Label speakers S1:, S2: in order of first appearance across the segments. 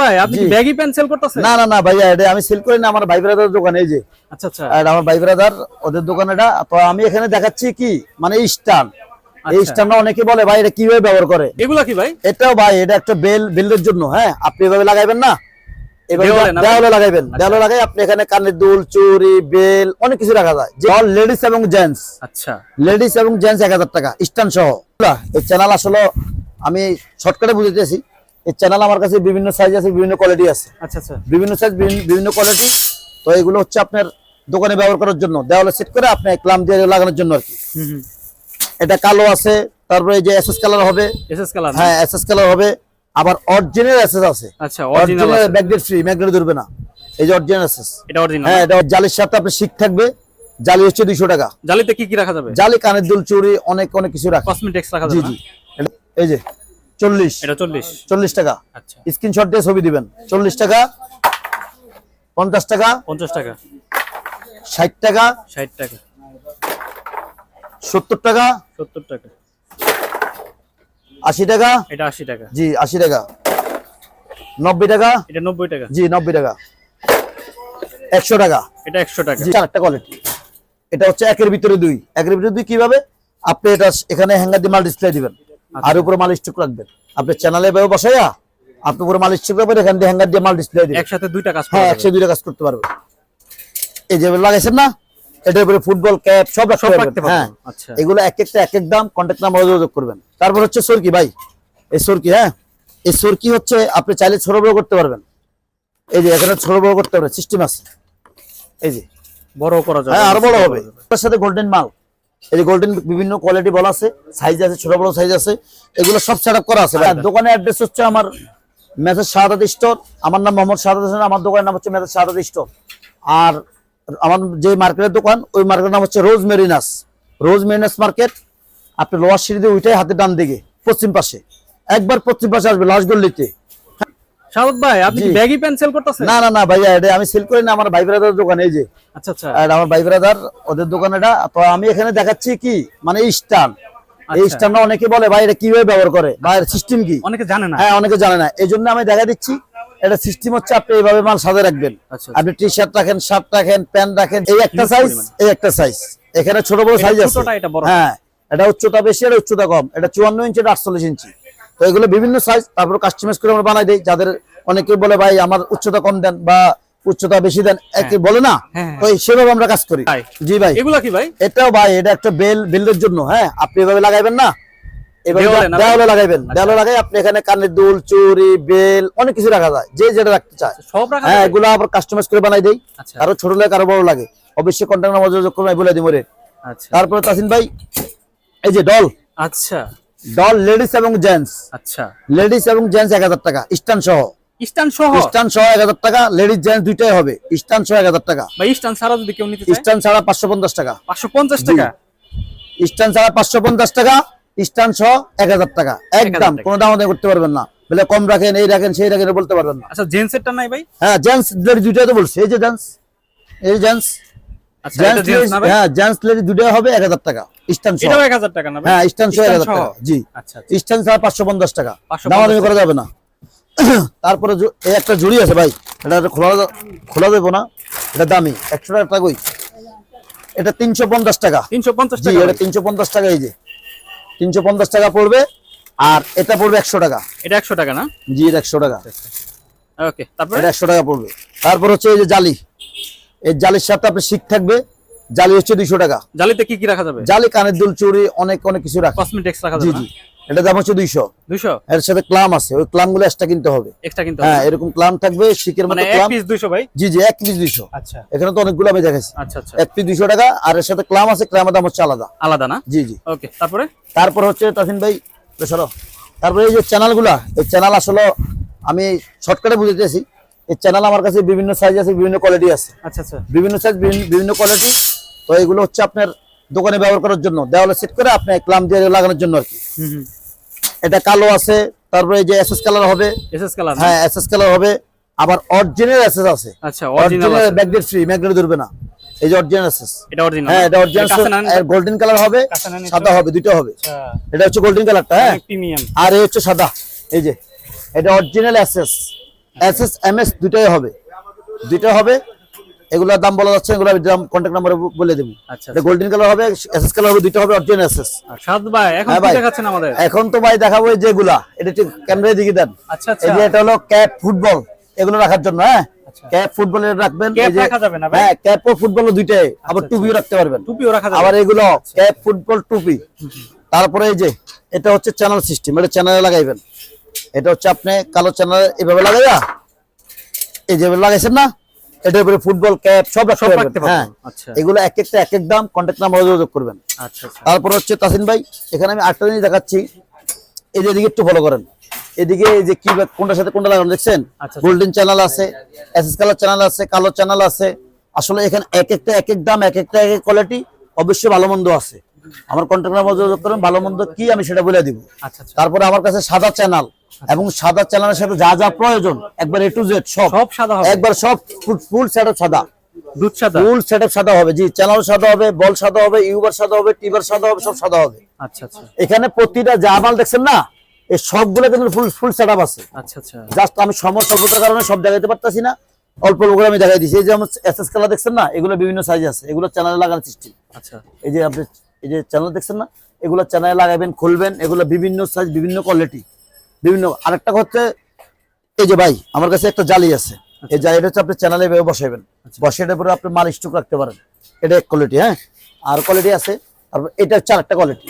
S1: ভাই আপনি কি ব্যাগি পেন সেল করতেছেন?
S2: না না না ভাইয়া এটা আমি সেল করি না আমার ভাই ব্রাদার দোকান এই যে।
S1: আচ্ছা আচ্ছা।
S2: আর আমার ভাই ব্রাদার ওদের দোকান এটা। তো আমি এখানে দেখাচ্ছি কি? মানে স্টান এই
S1: আচ্ছা।
S2: স্টানটা অনেকে বলে ভাই এটা কীভাবে ব্যবহার করে?
S1: এগুলা কি ভাই?
S2: এটাও ভাই এটা একটা বেল বেলের জন্য হ্যাঁ? আপনি এভাবে লাগাইবেন না?
S1: দেওয়ালে
S2: লাগাইবেন। দেওয়ালে লাগাই আপনি এখানে কানের দুল চুরি বেল অনেক কিছু রাখা যায়। যে লেডিস এবং জেন্টস
S1: আচ্ছা।
S2: লেডিস এবং জেন্টস এক হাজার টাকা স্টান সহ। এই চ্যানেল আসলে আমি শর্টকাটে বুঝতেছি এই চ্যানেল আমার কাছে বিভিন্ন সাইজ আছে বিভিন্ন কোয়ালিটি আছে।
S1: আচ্ছা আচ্ছা।
S2: বিভিন্ন সাইজ বিভিন্ন কোয়ালিটি তো এগুলো হচ্ছে আপনার দোকানে ব্যবহার করার জন্য। দেওয়ালে সেট করে আপনি ক্লাম দিয়ে লাগানোর জন্য আর কি। এটা কালো আছে তারপরে এই যে এসএস কালার হবে।
S1: এসএস কালার
S2: হ্যাঁ এসএস কালার হবে। আবার অরিজিনাল এসএস আছে।
S1: আচ্ছা অরিজিনাল
S2: ম্যাগনেট ফ্রি ম্যাগনেট ধরবে না। এই যে অরিজিনাল এসএস
S1: এটা অরিজিনাল
S2: হ্যাঁ এটা জালির সাথে আপনার শিক থাকবে। জালি হচ্ছে দুইশো টাকা।
S1: জালিতে কি কি রাখা যাবে?
S2: জালি কানের দুল চুরি অনেক অনেক কিছু রাখে।
S1: কসমেটিক্স রাখা যাবে
S2: জি এটা- এই যে চল্লিশ।
S1: এটা 40
S2: চল্লিশ টাকা।
S1: আচ্ছা।
S2: স্ক্রিনশট দিয়ে ছবি দিবেন। চল্লিশ টাকা পঞ্চাশ টাকা
S1: 50 টাকা।
S2: ষাট টাকা
S1: 60 টাকা।
S2: সত্তর টাকা
S1: 70 টাকা।
S2: আশি টাকা।
S1: এটা 80 টাকা।
S2: জি আশি টাকা। নব্বই টাকা।
S1: এটা 90 টাকা।
S2: জি নব্বই টাকা। একশো টাকা।
S1: এটা 100 টাকা।
S2: চারটা কোয়ালিটি এটা হচ্ছে একের ভিতরে দুই। একের ভিতরে দুই কীভাবে? আপনি এটা এখানে হ্যাঙ্গার দিয়ে মাল ডিসপ্লে দিবেন। আর উপরে মাল স্টক রাখবেন আপনি চ্যানেলে ব্যয় বসাইয়া আপনি উপরে মাল স্টক রাখবেন এখান দিয়ে হ্যাঙ্গার দিয়ে মাল ডিসপ্লে দিবেন।
S1: একসাথে দুইটা কাজ
S2: হ্যাঁ। একশো দুইটা কাজ করতে পারবে এই যে লাগাইছেন না এটার উপরে ফুটবল ক্যাপ সব রাখতে পারবেন। হ্যাঁ
S1: আচ্ছা।
S2: এগুলো এক একটা এক এক দাম কন্ট্যাক্ট নাম্বার যোগাযোগ করবেন। তারপর হচ্ছে সরকি ভাই। এই সরকি হ্যাঁ এই সরকি হচ্ছে আপনি চাইলে ছোট বড় করতে পারবেন। এই যে এখানে ছোট বড় করতে পারবেন সিস্টেম আছে। এই যে।
S1: বড় করা যাবে
S2: হ্যাঁ আরও বড় হবে। তার সাথে গোল্ডেন মাল। এই যে গোল্ডেন বিভিন্ন কোয়ালিটি বলা আছে সাইজ আছে, ছোট বড় সাইজ আছে, এগুলো সব সেট করা আছে দোকানের অ্যাড্রেস হচ্ছে আমার মেসেজ শাহাদ স্টোর, আমার নাম মোহাম্মদ শাহাদ হোসেন, আমার দোকানের নাম হচ্ছে মেসেজ শাহাদ স্টোর। আর আমার যে মার্কেটের দোকান, ওই মার্কেটের নাম হচ্ছে রোজ মেরিনাস। রোজ মেরিনাস মার্কেট, আপনি লোয়ার সিঁড়ি দিয়ে উঠে হাতে ডান দিকে, পশ্চিম পাশে। একবার পশ্চিম পাশে আসবে, লাশ
S1: শাহাদ ভাই আপনি কি ব্যাগি পেন সেল করতেছেন?
S2: না না না ভাইয়া এটা আমি সেল করি না আমার ভাই ব্রাদার দোকান এই যে।
S1: আচ্ছা আচ্ছা।
S2: আর আমার ভাই ব্রাদার ওদের দোকান এটা। তো আমি এখানে দেখাচ্ছি কি? মানে স্টান এই
S1: আচ্ছা।
S2: স্টানটা অনেকে বলে ভাই এটা কীভাবে ব্যবহার করে? বা এর সিস্টেম কি?
S1: অনেকে জানে না।
S2: হ্যাঁ অনেকে জানে না। এই জন্য আমি দেখা দিচ্ছি এটা সিস্টেম হচ্ছে আপনি এইভাবে মাল সাজে রাখবেন।
S1: আচ্ছা
S2: আপনি টি শার্ট রাখেন শার্ট রাখেন প্যান্ট রাখেন এই একটা সাইজ এই একটা সাইজ এখানে ছোট বড় সাইজ আছে। হ্যাঁ এটা উচ্চতা বেশি এটা উচ্চতা কম। এটা চুয়ান্ন ইঞ্চি এটা আটচল্লিশ ইঞ্চি। তো এগুলো বিভিন্ন সাইজ তারপর কাস্টমাইজ করে আমরা বানাই দিই। যাদের অনেকে বলে ভাই আমার উচ্চতা কম দেন বা উচ্চতা বেশি দেন একে বলে না।
S1: হ্যাঁ, হ্যাঁ।
S2: তো সেভাবে আমরা কাজ করি। জি ভাই।
S1: এগুলা কি ভাই?
S2: এটাও ভাই এটা একটা বেল বেলের জন্য হ্যাঁ। আপনি এভাবে লাগাইবেন না।
S1: দেওয়ালে
S2: লাগাইবেন। দেওয়ালে লাগাই আপনি এখানে কানের দুল চুরি বেল অনেক কিছু রাখা যায়। যে যেটা রাখতে চায়।
S1: সব
S2: হ্যাঁ এগুলো আবার কাস্টমাইজ করে বানাই দেই। কারও ছোট লাগে কারও বড় লাগে। অবশ্যই কন্ট্যাক্ট নাম্বার যোগাযোগ করুন বলে দিব রে। তারপরে তাসিন ভাই এই যে ডল
S1: আচ্ছা।
S2: ডল লেডিস এবং জেন্টস
S1: আচ্ছা।
S2: লেডিস এবং জেন্টস এক হাজার টাকা স্টান সহ।
S1: স্ট্যান্ড সহ?
S2: স্টান সহ এক হাজার টাকা লেডিস জেন্টস দুইটাই হবে। স্টান সহ এক হাজার টাকা।
S1: বা স্ট্যান্ড ছাড়া যদি কেউ নিতে
S2: স্টান ছাড়া পাঁচশো পঞ্চাশ টাকা।
S1: 550 টাকা?
S2: স্টান ছাড়া পাঁচশো পঞ্চাশ টাকা স্টান সহ এক হাজার টাকা। একদম। কোনো দাম করতে পারবেন না। বলে কম রাখেন এই রাখেন সেই রাখেন বলতে পারবেন না।
S1: আচ্ছা জেন্টসেরটা নাই ভাই?
S2: হ্যাঁ জেন্টস দুইটাই তো বলছি। এই যে জেন্টস এই জেন্টস হ্যাঁ জেন্টস লেডি দুইটাই হবে এক হাজার টাকা। স্টান
S1: এটাও 1000 টাকা না
S2: হ্যাঁ সহ টাকা। জি।
S1: আচ্ছা আচ্ছা।
S2: স্টান ছাড়া পঞ্চাশ টাকা। দামাদামি করা যাবে না। তারপরে এই একটা জুড়ি আছে ভাই। এটা খোলা খোলা দেবো না। এটা দামি। একশো টাকা টাকা এটা তিনশো পঞ্চাশ টাকা।
S1: 350
S2: জি এটা তিনশো পঞ্চাশ টাকা এই যে। তিনশো পঞ্চাশ টাকা পড়বে আর এটা পড়বে একশো টাকা।
S1: এটা 100 টাকা না?
S2: জি এটা একশো টাকা।
S1: ওকে তারপরে?
S2: এটা একশো টাকা পড়বে। তারপর হচ্ছে এই যে জালি। এই জালির সাথে আপনার শিক থাকবে জালি হচ্ছে দুইশো টাকা।
S1: জালিতে কি কি রাখা যাবে?
S2: জালি কানের দুল চুরি অনেক অনেক কিছু রাখে।
S1: কসমেটিক্স রাখা
S2: জি জি। এটা দাম হচ্ছে দুইশো।
S1: 200
S2: এর সাথে ক্লাম আছে ওই ক্লামগুলো এক্সট্রা কিনতে হবে।
S1: এক্সট্রা কিন্তু
S2: হ্যাঁ এরকম ক্লাম থাকবে শিকের
S1: মানে
S2: মতো ক্লাম।
S1: পিস 200 ভাই?
S2: জি জি এক পিস দুইশো।
S1: আচ্ছা।
S2: এখানে তো অনেকগুলো আমি দেখাচ্ছি
S1: আচ্ছা আচ্ছা।
S2: এক পিস দুইশো টাকা আর এর সাথে ক্লাম আছে ক্লামের দাম হচ্ছে আলাদা।
S1: আলাদা না?
S2: জি জি।
S1: ওকে তারপরে?
S2: তারপর হচ্ছে তাসিন ভাই সরো তারপরে এই যে চ্যানেলগুলা এই চ্যানেল আসলে আমি শর্টকাটে বুঝতেছি এই চ্যানেল আমার কাছে বিভিন্ন সাইজ আছে বিভিন্ন কোয়ালিটি আছে।
S1: আচ্ছা আচ্ছা।
S2: বিভিন্ন সাইজ বিভিন্ন কোয়ালিটি তো এগুলো হচ্ছে আপনার দোকানে ব্যবহার করার জন্য। দেওয়ালে সেট করে আপনি ক্লাম দিয়ে লাগানোর জন্য আর কি। এটা কালো আছে তারপরে এই যে এসএস কালার হবে।
S1: এসএস কালার
S2: হ্যাঁ এসএস কালার হবে। আবার অরিজিনাল এসএস আছে।
S1: আচ্ছা অরিজিনাল
S2: ম্যাগনেট ফ্রি ম্যাগনেট ধরবে না। এই যে অরিজিনাল এসএস
S1: এটা অরিজিনাল
S2: হ্যাঁ এটা অরিজিনাল গোল্ডেন কালার হবে সাদা হবে দুটো হবে।
S1: আচ্ছা।
S2: এটা হচ্ছে গোল্ডেন কালারটা হ্যাঁ।
S1: প্রিমিয়াম
S2: আর এই হচ্ছে সাদা। এই যে এটা অরিজিনাল অ্যাসেস এস এস এম এস দুটাই হবে। দুইটা হবে এগুলোর দাম বলা যাচ্ছে এগুলোর দাম কন্ট্যাক্ট নাম্বার বলে দেবো।
S1: আচ্ছা
S2: গোল্ডেন কালার হবে এস এস কালার হবে দুইটা হবে অরিজিনাল এস এস
S1: সাদ ভাই এখন
S2: হ্যাঁ
S1: কি
S2: ভাই।
S1: দেখাচ্ছেন আমাদের?
S2: এখন তো ভাই দেখাবো যেগুলা এটা একটু ক্যামেরায় দিকে দেন।
S1: আচ্ছা আচ্ছা।
S2: এই যে এটা হলো ক্যাপ ফুটবল এগুলো রাখার জন্য হ্যাঁ?
S1: আচ্ছা।
S2: ক্যাপ ফুটবল রাখবেন
S1: Cap রাখা যাবে না ভাই?
S2: হ্যাঁ ক্যাপ ও ফুটবল দুইটাই আবার
S1: আচ্ছা,
S2: টুপিও রাখতে পারবেন।
S1: টুপিও রাখা যাবে।
S2: আবার এগুলো ক্যাপ ফুটবল টুপি। তারপরে এই যে এটা হচ্ছে চ্যানেল সিস্টেম এটা চ্যানেলে লাগাইবেন। এটা হচ্ছে আপনি কালো চ্যানেল এভাবে লাগাইয়া এই যেভাবে লাগাইছেন না এটার উপরে ফুটবল ক্যাপ সব রাখতে। হ্যাঁ
S1: আচ্ছা।
S2: এগুলো এক একটা এক এক দাম কন্ট্যাক্ট নাম্বার যোগাযোগ করবেন।
S1: আচ্ছা আচ্ছা।
S2: তারপর হচ্ছে তাসিন ভাই এখানে আমি আটটা জিনিস দেখাচ্ছি। এই যে এদিকে একটু ফলো করেন। এদিকে এই যে কি কোনটার সাথে কোনটা লাগানো দেখছেন। গোল্ডেন চ্যানেল আছে এসএস কালার চ্যানেল আছে কালো চ্যানেল আছে। আসলে এখানে এক একটা এক এক দাম এক একটা এক এক কোয়ালিটি অবশ্যই ভালো মন্দ আছে। আমার কন্ট্যাক্ট নাম্বার যোগাযোগ করেন ভালো মন্দ কি আমি সেটা বলে দিব।
S1: আচ্ছা আচ্ছা।
S2: তারপরে আমার কাছে সাদা চ্যানেল এবং সাদা চ্যানেলের সাথে যা যা প্রয়োজন একবার এ টু জেড সব।
S1: সব সাদা হবে।
S2: একবার সব ফুল সেট সাদা।
S1: দুধ সাদা?
S2: ফুল সেট সাদা হবে জি চ্যানেল সাদা হবে বল সাদা হবে ইউবার সাদা হবে টিবার সাদা হবে সব সাদা হবে।
S1: আচ্ছা আচ্ছা।
S2: এখানে প্রতিটা যা মাল দেখছেন না এই সবগুলো কিন্তু ফুল ফুল সেট আছে।
S1: আচ্ছা আচ্ছা।
S2: জাস্ট আমি সময় স্বল্পতার কারণে সব দেখাতে পারতাছি না অল্প অল্প করে আমি দেখাই দিচ্ছি এই যে আমার এসএস কালার দেখছেন না এগুলো বিভিন্ন সাইজ আছে এগুলো চ্যানেলে লাগানোর সিস্টেম
S1: আচ্ছা।
S2: এই যে আপনি এই যে চ্যানেল দেখছেন না এগুলো চ্যানেলে লাগাবেন খুলবেন এগুলো বিভিন্ন সাইজ বিভিন্ন কোয়ালিটি বিভিন্ন। আরেকটা হচ্ছে এই যে ভাই আমার কাছে একটা জালি আছে। এই জালিটা হচ্ছে আপনি চ্যানেলে বসাবেন বসে এটার উপরে আপনি মাল স্টক রাখতে পারেন। এটা এক কোয়ালিটি হ্যাঁ? আর কোয়ালিটি আছে তারপর এটা হচ্ছে আরেকটা কোয়ালিটি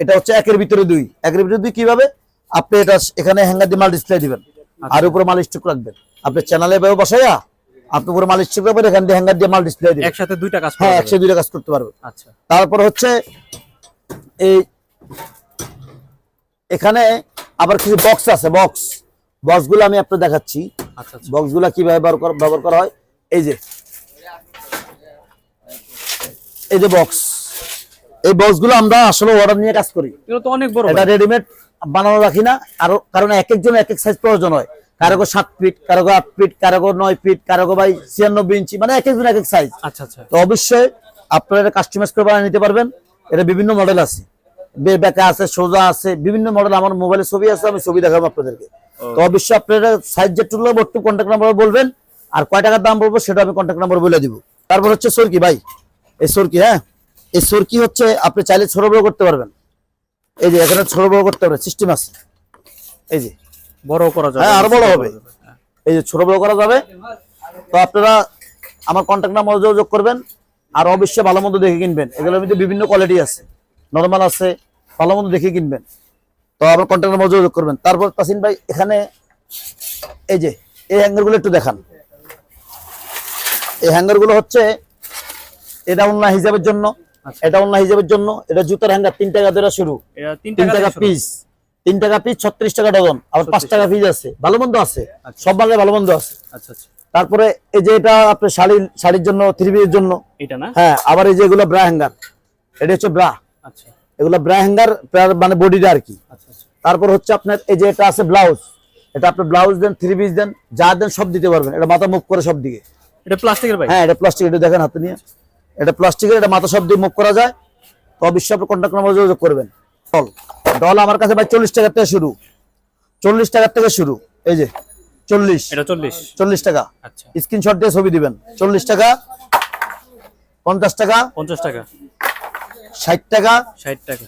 S2: এটা হচ্ছে একের ভিতরে দুই। একের ভিতরে দুই কীভাবে? আপনি এটা এখানে হ্যাঙ্গার দিয়ে মাল ডিসপ্লে দিবেন। আর উপরে মাল স্টক রাখবেন। আপনি চ্যানেলে বসাইয়া আপনি উপরে মাল স্টক রাখবেন এখান দিয়ে হ্যাঙ্গার দিয়ে মাল ডিসপ্লে দিবেন।
S1: একসাথে দুইটা কাজ
S2: হ্যাঁ
S1: যাবে।
S2: দুইটা কাজ করতে পারবেন।
S1: আচ্ছা।
S2: তারপর হচ্ছে এই এখানে আবার কিছু বক্স আছে বক্স বক্সগুলো আমি আপনাকে দেখাচ্ছি।
S1: আচ্ছা আচ্ছা।
S2: বক্সগুলো কীভাবে ব্যবহার করা- হয়? এই যে। এই যে বক্স এই বক্সগুলো আমরা আসলে অর্ডার নিয়ে কাজ করি।
S1: এগুলো তো অনেক বড়
S2: এটা রেডিমেড বানানো রাখি না। আর কারণ এক একজন এক এক সাইজ প্রয়োজন হয়। কারও সাত ফিট কারও আট ফিট কারও নয় ফিট কারও ভাই ছিয়ানব্বই ইঞ্চি মানে এক একজন এক এক সাইজ
S1: আচ্ছা আচ্ছা।
S2: তো অবশ্যই আপনারা এটা কাস্টমাইজ করে বানিয়ে নিতে পারবেন। এটা বিভিন্ন মডেল আছে। বে বেকা আছে সোজা আছে বিভিন্ন মডেল আমার মোবাইলে ছবি আছে আমি ছবি দেখাবো আপনাদেরকে। তো অবশ্যই আপনারা সাইজ যেটুকু লাগবে একটু কন্ট্যাক্ট নাম্বার বলবেন। আর কয় টাকার দাম বলব সেটা আমি কন্ট্যাক্ট নাম্বার বলে দিব। তারপর হচ্ছে সরকি ভাই। এই সরকি হ্যাঁ? এই সরকি হচ্ছে আপনি চাইলে ছোট বড় করতে পারবেন। এই যে এখানে ছোট বড় করতে পারবেন সিস্টেম আছে। এই যে
S1: বড় করা যাবে
S2: হ্যাঁ, আরও বড় হবে। এই যে ছোট বড় করা যাবে। তো আপনারা আমার কন্ট্যাক্ট নাম্বার যোগাযোগ করবেন আর অবশ্যই ভালো মন্দ দেখে কিনবেন। এগুলোর মধ্যে বিভিন্ন কোয়ালিটি আছে। নর্মাল আছে ভালো মন্দ দেখে কিনবেন। তো আমার কন্ট্যাক্ট নাম্বার যোগাযোগ করবেন। তারপর তাসিন ভাই এখানে এই যে এই হ্যাঙ্গারগুলো একটু দেখান। এই হ্যাঙ্গারগুলো হচ্ছে এটা অন্য হিসাবের জন্য
S1: আচ্ছা।
S2: এটা অন্য হিসাবের জন্য এটা জুতার হ্যাঙ্গার তিন টাকা ধরে শুরু।
S1: তিন টাকা।
S2: পিস তিন টাকা পিস ছত্রিশ টাকা ডজন। আবার পাঁচ টাকা। পিস আছে। ভালো মন্দ আছে।
S1: আচ্ছা।
S2: সব মালে ভালো মন্দ আছে।
S1: আচ্ছা আচ্ছা।
S2: তারপরে এই যে এটা আপনার শাড়ির শাড়ির জন্য থ্রি পিসের জন্য।
S1: এটা না?
S2: হ্যাঁ আবার এই যে এগুলো ব্রা হ্যাঙ্গার এটা হচ্ছে ব্রা
S1: আচ্ছা।
S2: এগুলো ব্রা হ্যাঙ্গার মানে বডিটা আর কি। তারপর হচ্ছে আপনার এই যে এটা আছে ব্লাউজ এটা আপনি blouse then three piece then যা দেন সব দিতে পারবেন। এটা মাথা মুভ করে সব দিকে।
S1: এটা প্লাস্টিকের ভাই
S2: হ্যাঁ এটা প্লাস্টিক এটা দেখেন হাতে নিয়ে। এটা প্লাস্টিকের এটা মাথা সব দিয়ে মুভ করা যায়। তো অবশ্যই আপনি কন্ট্যাক্ট নাম্বার যোগাযোগ করবেন। ডল ডল আমার কাছে ভাই চল্লিশ টাকার থেকে শুরু। চল্লিশ টাকার থেকে শুরু। এই যে চল্লিশ।
S1: চল্লিশ
S2: টাকা।
S1: আচ্ছা।
S2: স্ক্রিনশট দিয়ে ছবি দিবেন। চল্লিশ টাকা পঞ্চাশ টাকা
S1: পঞ্চাশ টাকা।
S2: ষাট টাকা
S1: ষাট টাকা।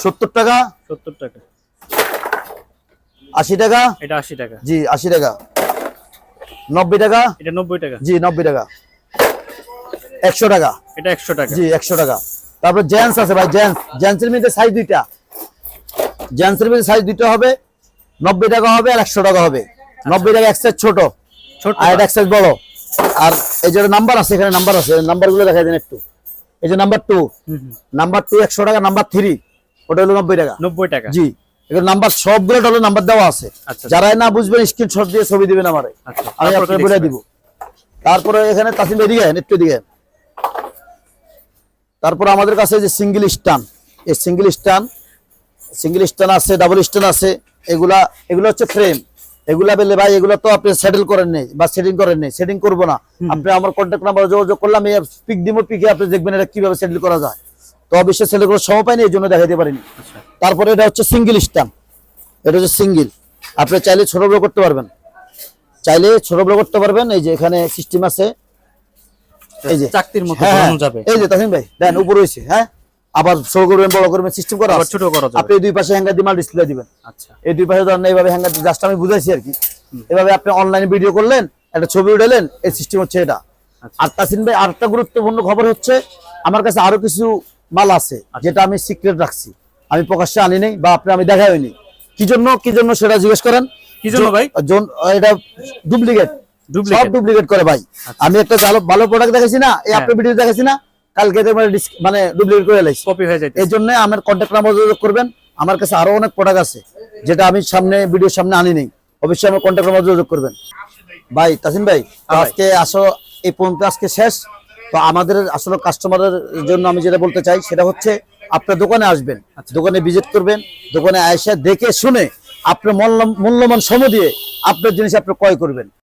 S2: সত্তর টাকা
S1: সত্তর টাকা।
S2: আশি টাকা।
S1: এটা আশি টাকা।
S2: জি আশি টাকা। নব্বই টাকা।
S1: এটা নব্বই টাকা।
S2: জি নব্বই টাকা। একশো টাকা।
S1: এটা একশো টাকা।
S2: জি একশো টাকা। তারপর জেন্টস আছে ভাই জেন্টস জেন্টসের মধ্যে সাইজ দুইটা। জেন্টসের মধ্যে সাইজ দুইটা হবে নব্বই টাকা হবে আর একশো টাকা হবে। নব্বই টাকা এক সাইজ ছোট।
S1: ছোট।
S2: আর এক সাইজ বড়। আর এই যে নাম্বার আছে এখানে নাম্বার আছে নাম্বারগুলো দেখা দেন একটু। এই যে নাম্বার টু। নাম্বার টু একশো টাকা নাম্বার থ্রি ওটা হলো নব্বই টাকা।
S1: নব্বই টাকা।
S2: জি। এখানে নাম্বার সবগুলো ডলার নাম্বার দেওয়া আছে।
S1: আচ্ছা।
S2: যারা না বুঝবেন স্ক্রিনশট দিয়ে ছবি দিবেন আমারে।
S1: আচ্ছা
S2: আমি আপনাকে বলে দিব। তারপরে এখানে তাসিম এদিকে একটু এদিকে। তারপর আমাদের কাছে যে সিঙ্গেল স্টান এই সিঙ্গেল স্টান সিঙ্গেল স্টান আছে ডাবল স্টান আছে এগুলা এগুলো হচ্ছে ফ্রেম এগুলা বেলে ভাই এগুলো তো আপনি সেটেল করেন নেই বা সেটিং করেন নেই সেটিং করব না। আপনি আমার কন্ট্যাক্ট নাম্বার যোগাযোগ করলাম এই পিক দিব পিকে আপনি দেখবেন এটা কীভাবে সেটেল করা যায়। তো অবশ্যই সেটেল করার সময় পাইনি এই জন্য দেখাইতে পারিনি।
S1: আচ্ছা।
S2: তারপরে এটা হচ্ছে সিঙ্গেল স্টান এটা হচ্ছে সিঙ্গেল আপনি চাইলে ছোট বড় করতে পারবেন। চাইলে ছোট বড় করতে পারবেন এই যে এখানে সিস্টেম আছে। এই যে
S1: চাকতির মতো
S2: হ্যাঁ, হ্যাঁ।
S1: যাবে।
S2: এই যে তাসিম ভাই দেন উপরে হয়েছে হ্যাঁ? আবার ছোট করবেন বড় করবেন সিস্টেম করা
S1: আবার ছোট করা যাবে।
S2: আপনি দুই পাশে হ্যাঙ্গার দিয়ে মাল ডিসপ্লে দিবেন।
S1: আচ্ছা।
S2: এই দুই পাশে ধরেন এইভাবে হ্যাঙ্গার জাস্ট আমি বুঝাইছি আর কি। এভাবে আপনি অনলাইনে ভিডিও করলেন একটা ছবি উঠালেন এই সিস্টেম হচ্ছে এটা।
S1: আচ্ছা।
S2: আর তাসিন ভাই আরেকটা গুরুত্বপূর্ণ খবর হচ্ছে আমার কাছে আরও কিছু মাল আছে
S1: আচ্ছা।
S2: যেটা আমি সিক্রেট রাখছি। আমি প্রকাশ্যে আনি নাই বা আপনি আমি দেখাই হয়নি। কি জন্য কি জন্য সেটা জিজ্ঞেস করেন?
S1: কি জন্য ভাই?
S2: এটা ডুপ্লিকেট সব
S1: ডুপ্লিকেট
S2: করে ভাই। আমি একটা ভালো ভালো প্রোডাক্ট দেখাইছি না এই আপনার ভিডিও দেখাইছি না কালকে মানে ডুপ্লিকেট করে লাইছি।
S1: কপি হয়ে যাইতে
S2: এই জন্য আমার কন্ট্যাক্ট নাম্বার যোগাযোগ করবেন আমার কাছে আরও অনেক প্রোডাক্ট আছে যেটা আমি সামনে ভিডিওর সামনে আনি নেই। অবশ্যই আমার কন্ট্যাক্ট নাম্বার যোগাযোগ করবেন। ভাই তাসিম ভাই
S1: হ্যাঁ ভাই।
S2: আজকে আসো এই পর্যন্ত আজকে শেষ। তো আমাদের আসলে কাস্টমারের জন্য আমি যেটা বলতে চাই সেটা হচ্ছে আপনার দোকানে আসবেন
S1: আচ্ছা।
S2: দোকানে ভিজিট করবেন দোকানে আয়সা দেখে শুনে আপনার মূল্য- মূল্যবান সময় দিয়ে আপনার জিনিস আপনি ক্রয় করবেন।